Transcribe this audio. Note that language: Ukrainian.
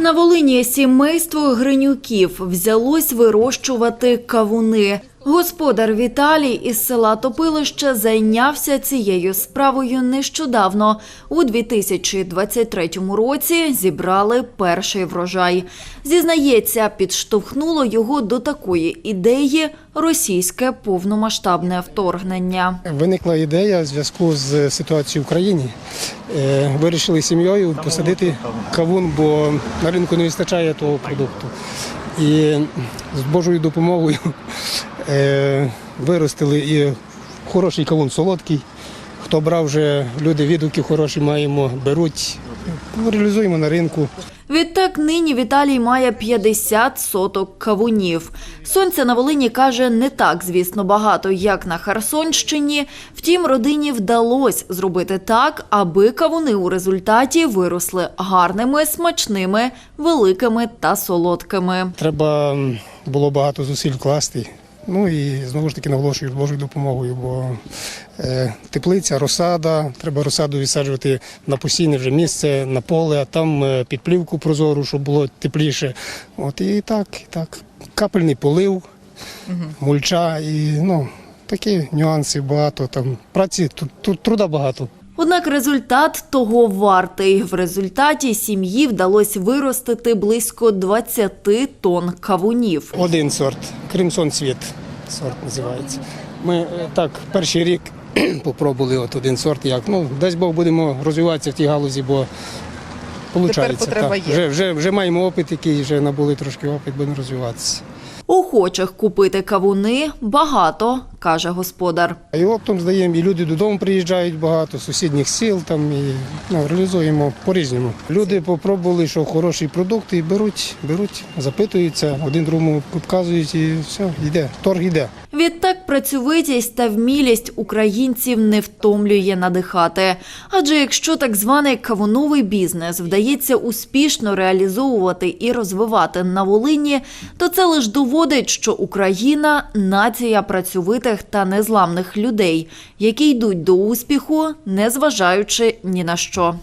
На Волині сімейство Гринюків взялось вирощувати кавуни. Господар Віталій із села Топилище зайнявся цією справою нещодавно. У 2023 році зібрали перший врожай. Зізнається, підштовхнуло його до такої ідеї російське повномасштабне вторгнення. Виникла ідея в зв'язку з ситуацією в країні. Е, Вирішили сім'єю посадити кавун, бо на ринку не вистачає того продукту. І з Божою допомогою виростили і хороший кавун солодкий. Хто брав вже люди відгуки хороші маємо, беруть, реалізуємо на ринку. Відтак нині Віталій має 50 соток кавунів. Сонця на Волині каже не так, звісно, багато, як на Херсонщині. Втім, родині вдалося зробити так, аби кавуни у результаті виросли гарними, смачними, великими та солодкими. Треба було багато зусиль вкласти. Ну і знову ж таки наголошую Божою допомогою, бо е, теплиця, розсада, треба розсаду відсаджувати на постійне вже місце, на поле, а там е, під плівку прозору, щоб було тепліше. От і так, і так. Капельний полив, мульча і ну, такі нюанси багато. Там праці тут труда багато. Однак результат того вартий. В результаті сім'ї вдалося виростити близько 20 тонн кавунів. Один сорт, Кримсон Світ сорт називається. Ми е, так перший рік попробували от один сорт, як ну дасть Бог будемо розвиватися в тій галузі, бо виходить. є. Вже, вже, вже маємо опит, який вже набули трошки опит, будемо розвиватися. Охочих купити кавуни багато, каже господар. І оптом здаємо, і люди додому приїжджають багато, з сусідніх сіл там і ну, реалізуємо по-різному. Люди попробували, що хороший продукт, і беруть, беруть, запитуються, один другому підказують і все, йде, торг йде. Відтак працьовитість та вмілість українців не втомлює надихати. Адже якщо так званий кавуновий бізнес вдається успішно реалізовувати і розвивати на Волині, то це лише доводить, що Україна нація працьовитих та незламних людей, які йдуть до успіху, незважаючи ні на що.